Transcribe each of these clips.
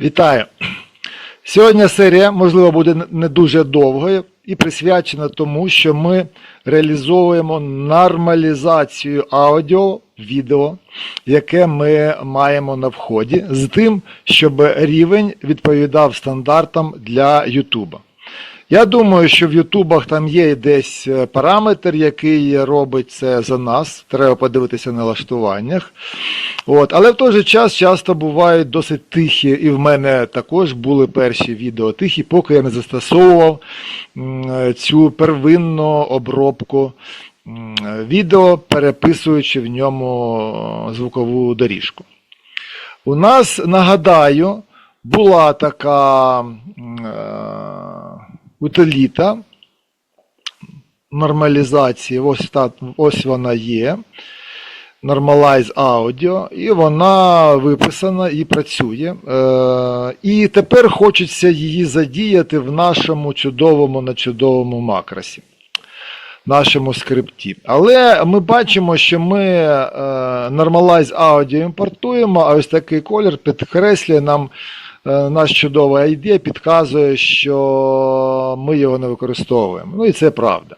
Вітаю! Сьогодні серія, можливо, буде не дуже довгою і присвячена тому, що ми реалізовуємо нормалізацію аудіо, відео, яке ми маємо на вході, з тим, щоб рівень відповідав стандартам для Ютуба. Я думаю, що в Ютубах там є десь е, параметр, який робить це за нас. Треба подивитися на налаштуваннях. От. Але в той же час часто бувають досить тихі, і в мене також були перші відео тихі, поки я не застосовував цю первинну обробку відео, переписуючи в ньому звукову доріжку. У нас, нагадаю, була така е, утиліта нормалізації, ось, та, ось вона є. Normalize Audio, і вона виписана і працює. Е, і тепер хочеться її задіяти в нашому чудовому на чудовому макросі, нашому скрипті. Але ми бачимо, що ми е, Normalize Audio імпортуємо, а ось такий колір підкреслює нам е, наш чудовий ID, підказує, що ми його не використовуємо. Ну і це правда.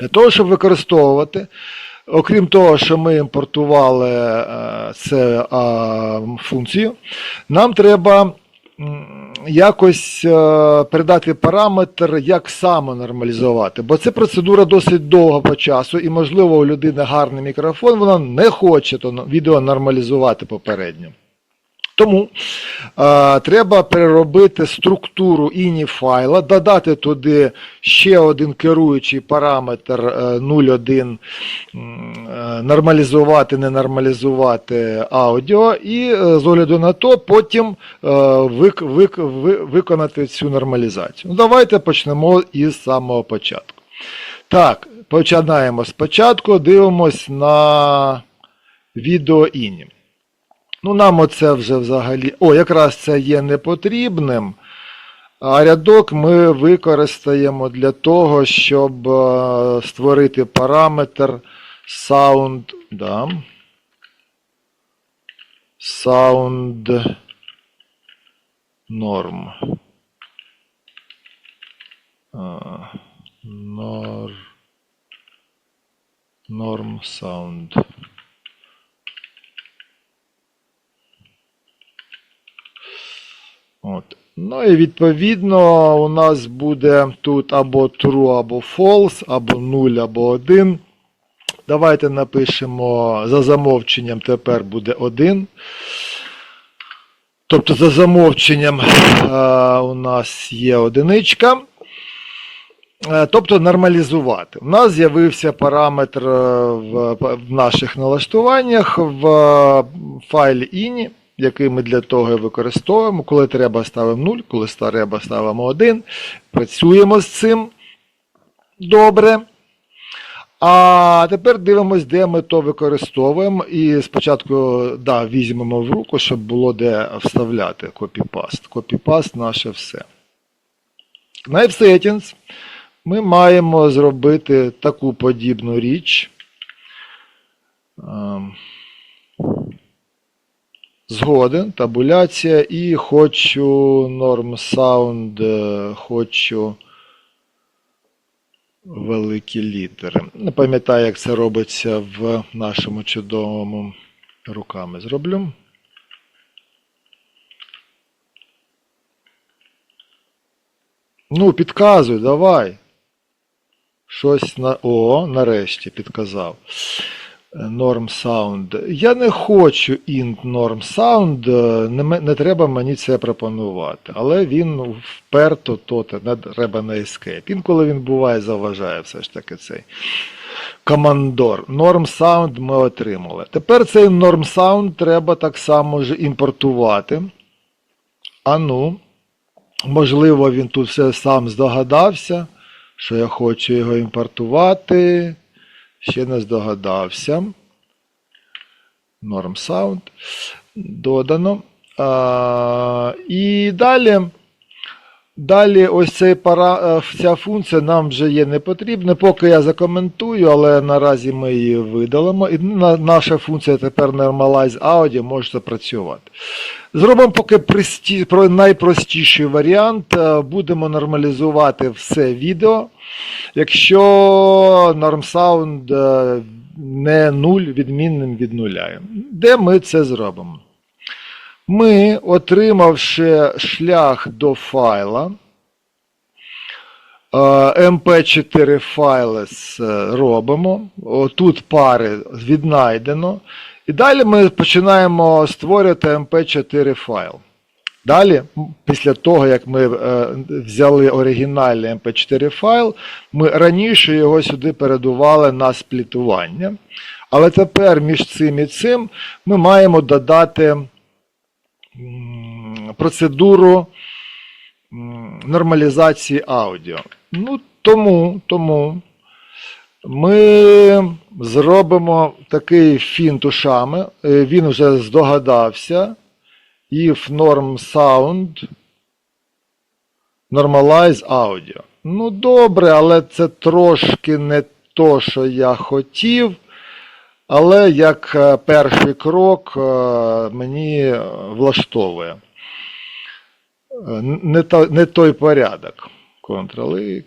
Для того, щоб використовувати. Окрім того, що ми імпортували е, це функцію, нам треба якось е, передати параметр, як саме нормалізувати. Бо це процедура досить довга по часу, і, можливо, у людини гарний мікрофон, вона не хоче то відео нормалізувати попередньо. Тому е, треба переробити структуру іні файла, додати туди ще один керуючий параметр е, 0,1, е, нормалізувати, не нормалізувати аудіо, і е, з огляду на то потім е, вик, вик, ви, виконати цю нормалізацію. Ну, давайте почнемо із самого початку. Так, починаємо спочатку, дивимось на відео іні. Ну, нам оце вже взагалі. О, якраз це є непотрібним. А рядок ми використаємо для того, щоб е, створити параметр sound. Да. Sound norm. Norm sound. От. Ну і відповідно у нас буде тут або true, або false, або 0, або 1. Давайте напишемо за замовченням тепер буде 1. Тобто за замовченням е, у нас є одиничка. Е, Тобто нормалізувати. У нас з'явився параметр е, в, наших налаштуваннях в файлі INI, який ми для того використовуємо. Коли треба ставимо 0, коли треба ставимо 1. Працюємо з цим добре. А тепер дивимось, де ми то використовуємо. І спочатку да, візьмемо в руку, щоб було де вставляти копіпаст. Копіпаст наше все. Knife Settings ми маємо зробити таку подібну річ. Згоден, табуляція і хочу norm sound, е, хочу великі літери. Не пам'ятаю, як це робиться в нашому чудовому руками зроблю. Ну, підказуй, давай. Щось на. О, нарешті підказав. Norm Sound. Я не хочу int Norm Sound, е, не, не треба мені це пропонувати. Але він вперто то не треба на Escape. Інколи він буває, заважає все ж таки цей командор. Norm Sound ми отримали. Тепер цей Norm Sound треба так само ж імпортувати. А ну, можливо, він тут все сам здогадався, що я хочу його імпортувати. Ще не здогадався. Norm Sound. Додано. А, і далі Далі ось цей пара, е, ця функція нам вже є не потрібна. Поки я закоментую, але наразі ми її видалимо. І наша функція тепер Normalize Audio може запрацювати. Зробимо поки прості, про найпростіший варіант. Е, Будемо нормалізувати все відео. Якщо NormSound е, не 0 відмінним від нуля. Де ми це зробимо? Ми, отримавши шлях до файла, е, MP4 файли е, робимо. Тут пари віднайдено. І далі ми починаємо створювати MP4 файл. Далі, після того, як ми е, взяли оригінальний MP4 файл, ми раніше його сюди передували на сплітування. Але тепер між цим і цим ми маємо додати процедуру нормалізації аудіо. Ну, тому, тому ми зробимо такий фінт ушами. Е, Він вже здогадався. If norm sound normalize audio. Ну, добре, але це трошки не то, що я хотів. Але як е, перший крок е, мені влаштовує. Е, Не, то- не той порядок. Ctrl-X,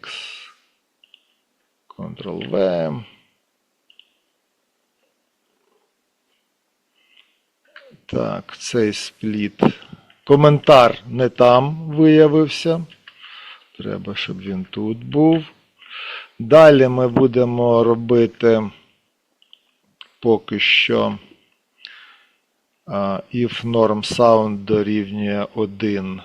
Ctrl-V. Так, цей спліт. Коментар не там виявився. Треба, щоб він тут був. Далі ми будемо робити поки що if norm sound дорівнює 1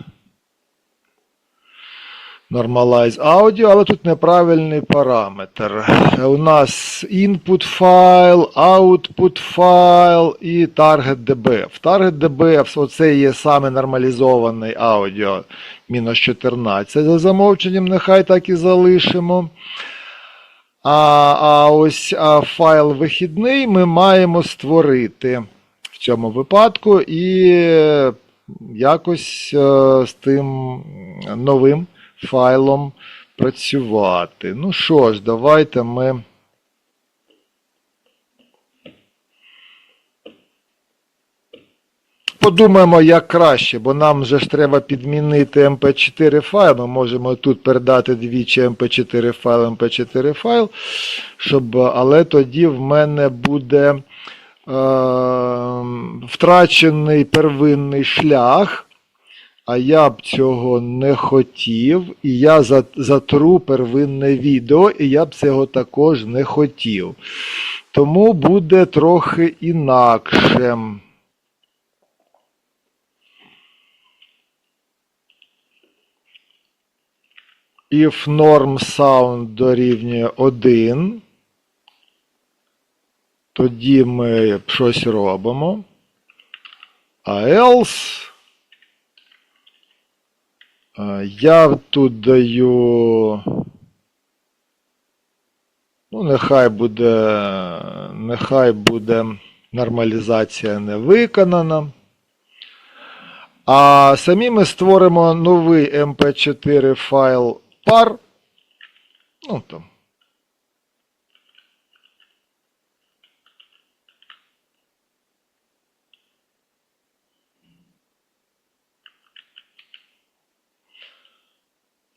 Normalize audio, але тут неправильний параметр. У нас input файл, output файл і target dbf. Target dbf оце є саме нормалізований аудіо мінус 14 за замовченням, нехай так і залишимо. А, а ось а, файл вихідний ми маємо створити в цьому випадку і е, якось а, з тим новим файлом працювати. Ну що ж, давайте ми. Подумаємо, як краще, бо нам же ж треба підмінити MP4 файл. Ми можемо тут передати двічі MP4 файл, MP4 файл, щоб, але тоді в мене буде е, втрачений первинний шлях. А я б цього не хотів, і я затру первинне відео, і я б цього також не хотів. Тому буде трохи інакше. If norm sound дорівнює 1, тоді ми щось робимо. А else е, я тут даю. Ну, нехай буде, нехай буде нормалізація не виконана. А самі ми створимо новий MP4 файл par. Ну, там.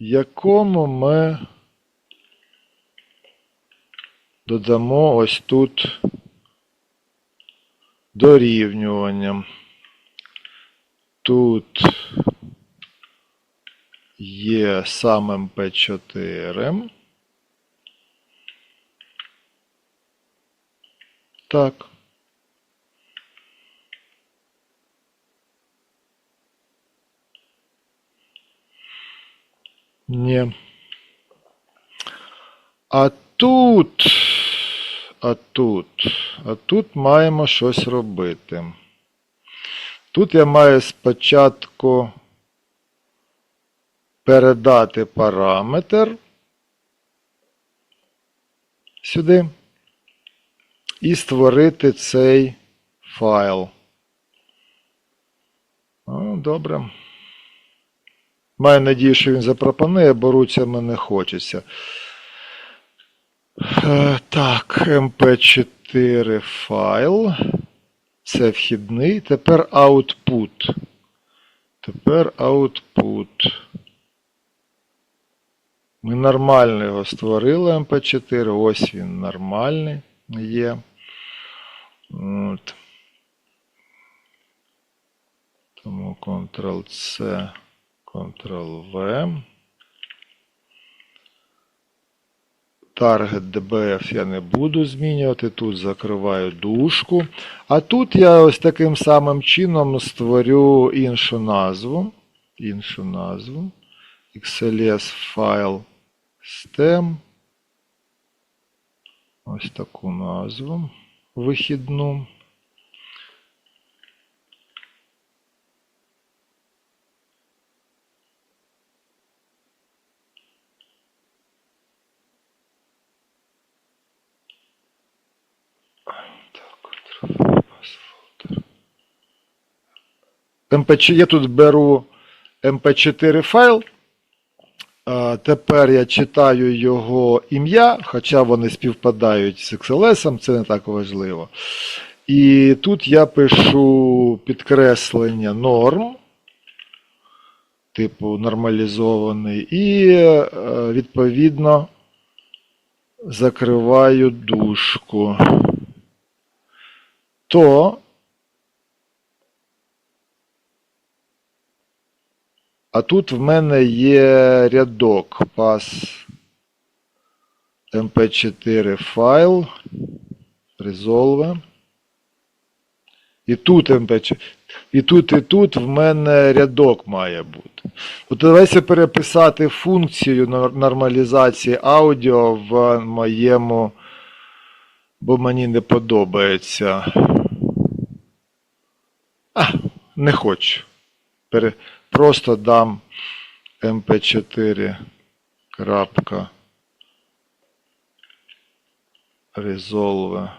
якому ми додамо ось тут дорівнювання. Тут є сам MP4. Так. Ні. А тут. А тут. А тут маємо щось робити. Тут я маю спочатку передати параметр сюди і створити цей файл. О, добре. Маю надію, що він запропонує, бо руцями не хочеться. Е, Так, mp4 файл. Це вхідний. Тепер output. Тепер output. Ми нормально його створили mp4. Ось він нормальний є. От. Тому Ctrl-C, Ctrl-V. Target DBF я не буду змінювати. Тут закриваю дужку. А тут я ось таким самим чином створю іншу назву. Іншу назву. XLS файл stem. Ось таку назву вихідну. MP4, я тут беру MP4 файл. А, Тепер я читаю його ім'я, хоча вони співпадають з XLS, це не так важливо. І тут я пишу підкреслення норм, типу нормалізований, і е, відповідно закриваю дужку. То А тут в мене є рядок pass mp4 файл, resolve. І тут mp4. І тут, і тут в мене рядок має бути. От давайте переписати функцію нормалізації аудіо в моєму, бо мені не подобається. А, не хочу. Просто дам mp4 крапка resolve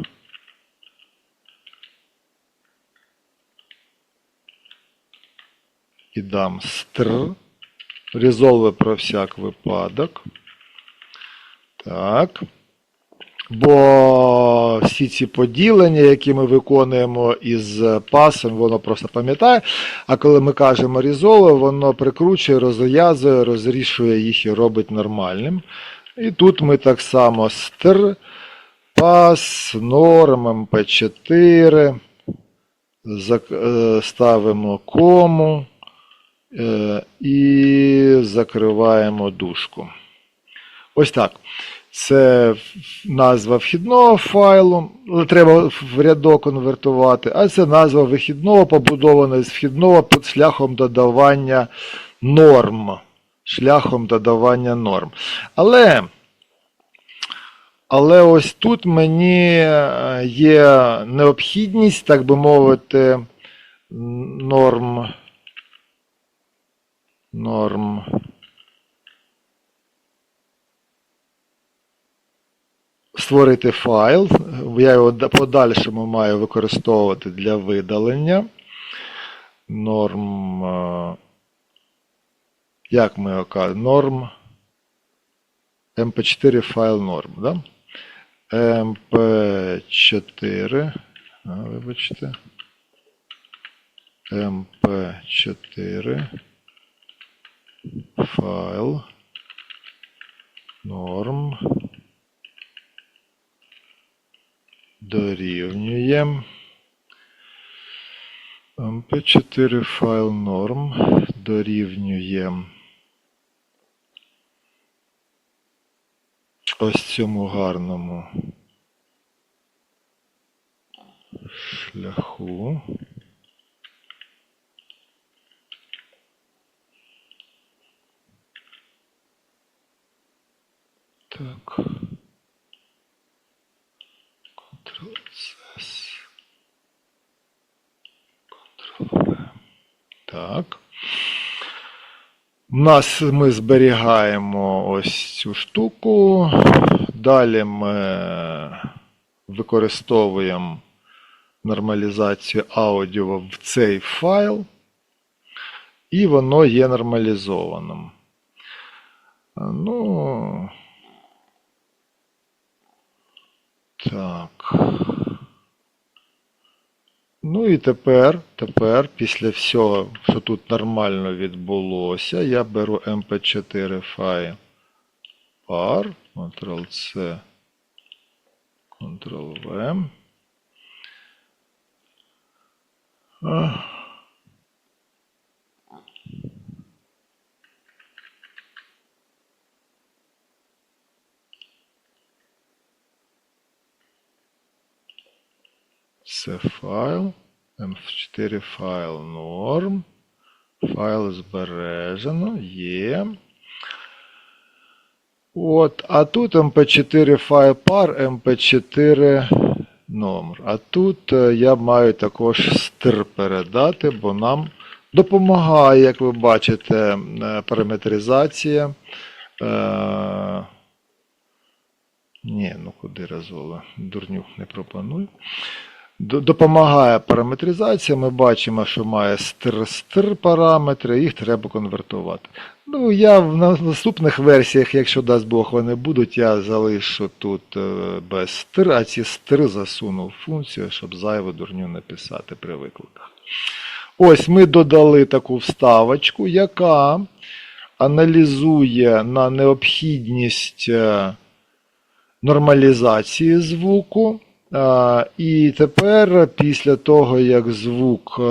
і дам str resolve про всяк випадок. Так. Бо всі ці поділення, які ми виконуємо із пасом, воно просто пам'ятає. А коли ми кажемо різоле, воно прикручує, розв'язує, розрішує їх і робить нормальним. І тут ми так само str, pass, norm, mp4, е, ставимо кому е, і закриваємо дужку. Ось так. Це назва вхідного файлу, але треба в рядок конвертувати, а це назва вихідного, побудована з вхідного під шляхом додавання норм. Шляхом додавання норм. Але, але ось тут мені е, є необхідність, так би мовити, норм. Норм. Створити файл. Я його да- подальшому маю використовувати для видалення. Норм. е, Як ми його кажемо? Норм. mp4 файл норм, да? mp4. А, вибачте. mp4 файл норм дорівнює mp4 файл норм дорівнює ось цьому гарному шляху. Так. Так. У нас ми зберігаємо ось цю штуку. Далі ми використовуємо нормалізацію аудіо в цей файл. і воно є нормалізованим. Ну. Так. Ну і тепер, тепер, після всього, що тут нормально відбулося, я беру mp4 файл par, Ctrl-C, Ctrl-V. Це файл, M4 файл норм. Файл збережено, є. От, а тут MP4 файл par, MP4 номер. А тут е, я маю також стир передати, бо нам допомагає, як ви бачите, е, параметризація. Е, ні, ну куди разово, дурнюк не пропоную. Допомагає параметризація. Ми бачимо, що має стир-стир параметри, їх треба конвертувати. Ну, я в наступних версіях, якщо дасть Бог вони будуть, я залишу тут е, без стир, а ці стир засуну в функцію, щоб зайву дурню не писати при викликах. Ось ми додали таку вставочку, яка аналізує на необхідність е, нормалізації звуку. І тепер, після того, як звук е,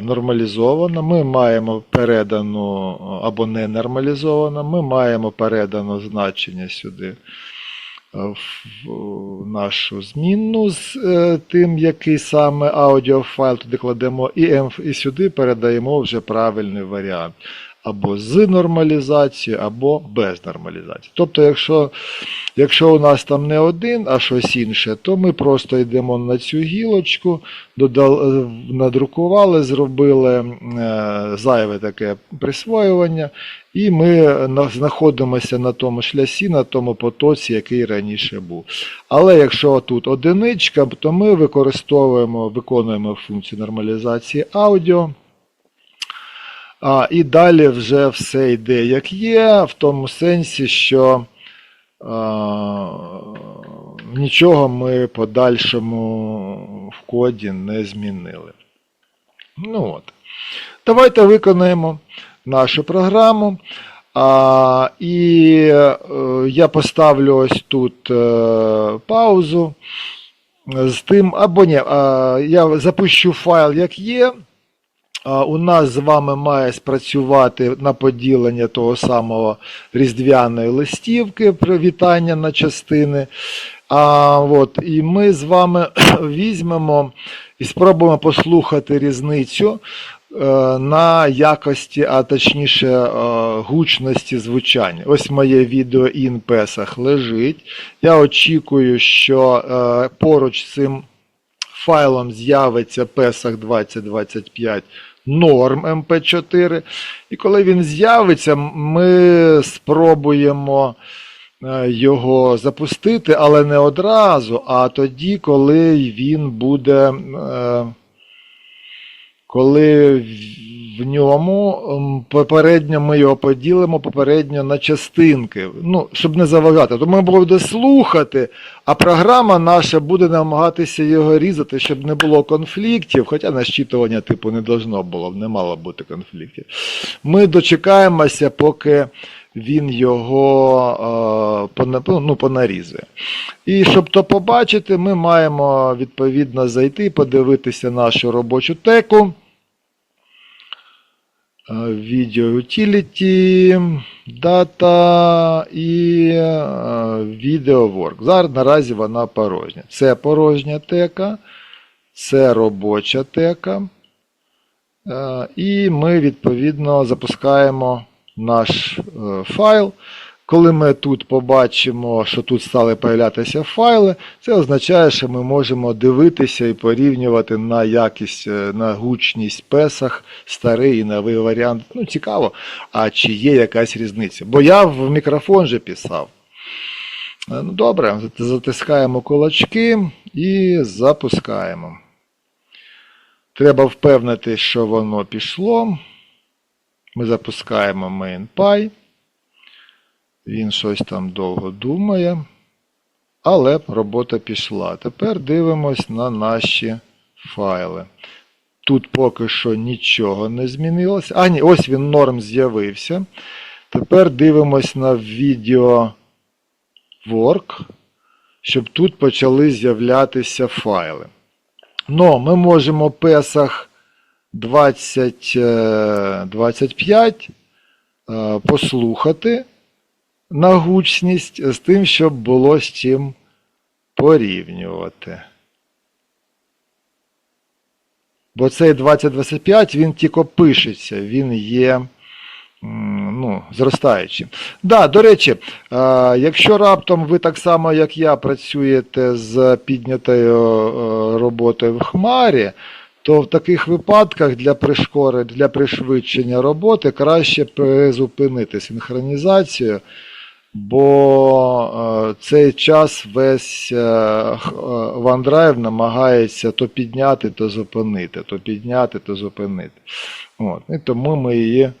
нормалізовано, ми маємо передану або не нормалізовано, ми маємо передано значення сюди е, в нашу змінну з е, тим, який саме аудіофайл туди кладемо, і, ем- і сюди передаємо вже правильний варіант. Або з нормалізацією, або без нормалізації. Тобто, якщо Якщо у нас там не один, а щось інше, то ми просто йдемо на цю гілочку, додали, надрукували, зробили е, зайве таке присвоювання, і ми на- знаходимося на тому шлясі, на тому потоці, який раніше був. Але якщо тут одиничка, то ми використовуємо, виконуємо функцію нормалізації аудіо. А, і далі вже все йде як є, в тому сенсі, що а, нічого ми подальшому в коді не змінили. Ну от. Давайте виконаємо нашу програму. А, і е, я поставлю ось тут е, паузу з тим, або ні, а, я запущу файл як є. У нас з вами має спрацювати на поділення того самого різдвяної листівки, привітання на частини. А, от, і ми з вами візьмемо і спробуємо послухати різницю е, на якості, а точніше е, гучності звучання. Ось моє відео in песах лежить. Я очікую, що е, поруч з цим файлом з'явиться PESAC 2025 норм MP4. І коли він з'явиться, ми спробуємо е, його запустити, але не одразу, а тоді, коли він буде. е, Коли в- ньому ем, попередньо ми його поділимо попередньо на частинки, ну, щоб не заважати. То ми буде слухати, а програма наша буде намагатися його різати, щоб не було конфліктів, хоча на щитування типу не должно було, не мало бути конфліктів. Ми дочекаємося, поки він його е, ну, понарізує. І щоб то побачити, ми маємо відповідно зайти, подивитися нашу робочу теку. Е, Video Utility, Data і VideoWork. Video Work. Зараз наразі вона порожня. Це порожня тека, це робоча тека. Е, І ми відповідно запускаємо наш е, файл. Коли ми тут побачимо, що тут стали появлятися файли, це означає, що ми можемо дивитися і порівнювати на якість, е, на гучність песах старий і новий варіант. Ну, цікаво, а чи є якась різниця? Бо я в мікрофон же писав. Е, Ну, добре, затискаємо кулачки і запускаємо. Треба впевнити, що воно пішло. Ми запускаємо MainPy. Він щось там довго думає. Але робота пішла. Тепер дивимось на наші файли. Тут поки що нічого не змінилося. А, ні, ось він норм з'явився. Тепер дивимось на відео work, щоб тут почали з'являтися файли. Но ми можемо Песах 2025 е, послухати на гучність з тим, щоб було з чим порівнювати. Бо цей 2025 він тільки пишеться, він є ну, зростаючим. Да, до речі, якщо раптом ви так само, як я, працюєте з піднятою е, роботою в Хмарі, то в таких випадках для пришкори, для пришвидшення роботи краще призупинити синхронізацію, бо е, цей час весь е, е, OneDrive намагається то підняти, то зупинити, то підняти, то зупинити. От. І тому ми її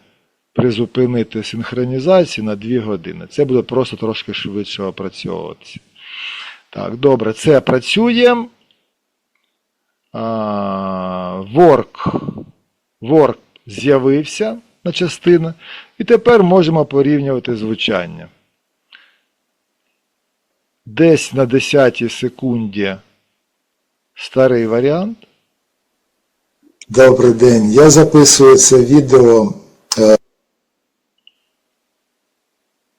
призупинити синхронізацію на 2 години. Це буде просто трошки швидше опрацьовуватися. Так, добре, це працює. Work. Work з'явився на частина. І тепер можемо порівнювати звучання. Десь на 10 секунді старий варіант. Добрий день. Я записую це відео.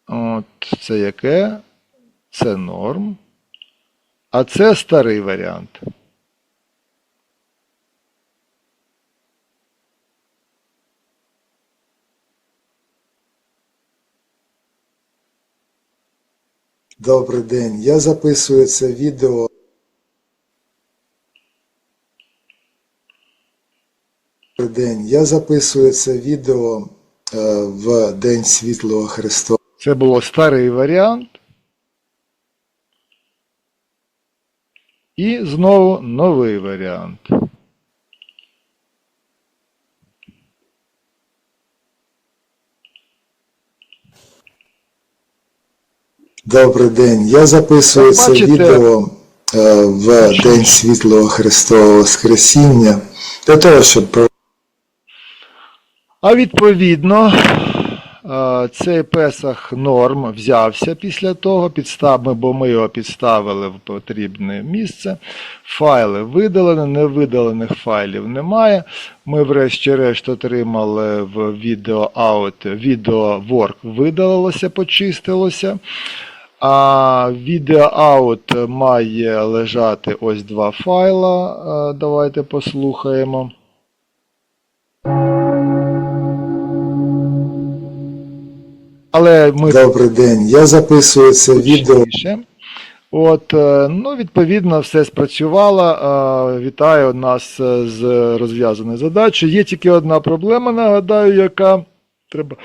От, це яке? Це норм. А це старий варіант. Добрий день. Я записую це відео. Добрий день. Я записую це відео е, в День Світлого Христова. Це було старий варіант. І знову новий варіант. Добрий день. Я записую це відео е, в День Світлого Христового Воскресіння для того, щоб А відповідно, е, цей Песах норм взявся після того, підстав, бо ми його підставили в потрібне місце. Файли видалені, невидалених файлів немає. Ми врешті-решт отримали в відео out, відео work видалилося, почистилося. А відео out має лежати ось два файла. Давайте послухаємо. Але ми Добрий день. Я записую це відео. От, е, ну, відповідно, все спрацювало. Вітаю нас е, з розв'язаною задачею. Є тільки одна проблема, нагадаю, яка треба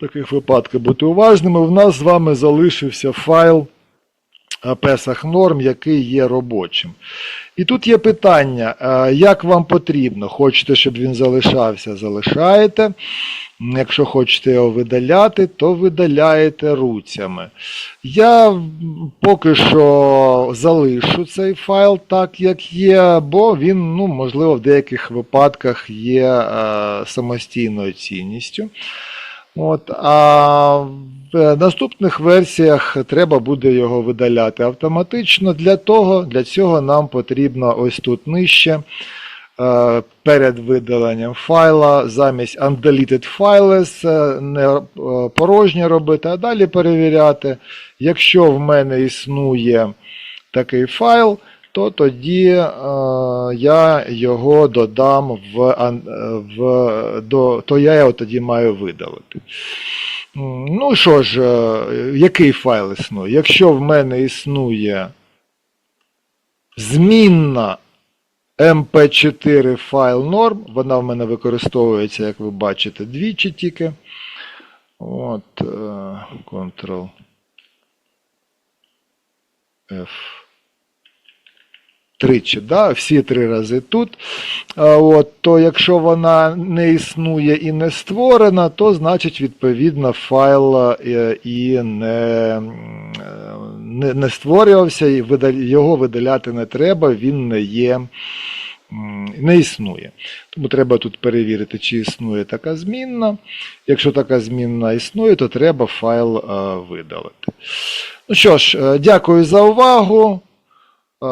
таких випадках бути уважними. У нас з вами залишився файл е, Pesach норм, який є робочим. І тут є питання, е, як вам потрібно? Хочете, щоб він залишався, залишаєте. Якщо хочете його видаляти, то видаляєте руцями. Я поки що залишу цей файл так, як є, бо він, ну, можливо, в деяких випадках є е, самостійною цінністю. От, а в наступних версіях треба буде його видаляти автоматично. Для того, для цього нам потрібно ось тут нижче е, перед видаленням файла замість undeleted files е, не е, порожнє робити, а далі перевіряти. Якщо в мене існує такий файл, то тоді е, я його додам в, е, в до, то я його тоді маю видалити. Ну що ж, е, який файл існує? Якщо в мене існує змінна mp4 файл норм, вона в мене використовується, як ви бачите, двічі тільки. От, е, Ctrl F. тричі, да? всі три рази тут. От, то якщо вона не існує і не створена, то значить відповідно файл е, і не, е, не, не створювався, і його видаляти не треба, він не є. Не існує. Тому треба тут перевірити, чи існує така змінна. Якщо така змінна існує, то треба файл е, видалити. Ну що ж, дякую за увагу. Е,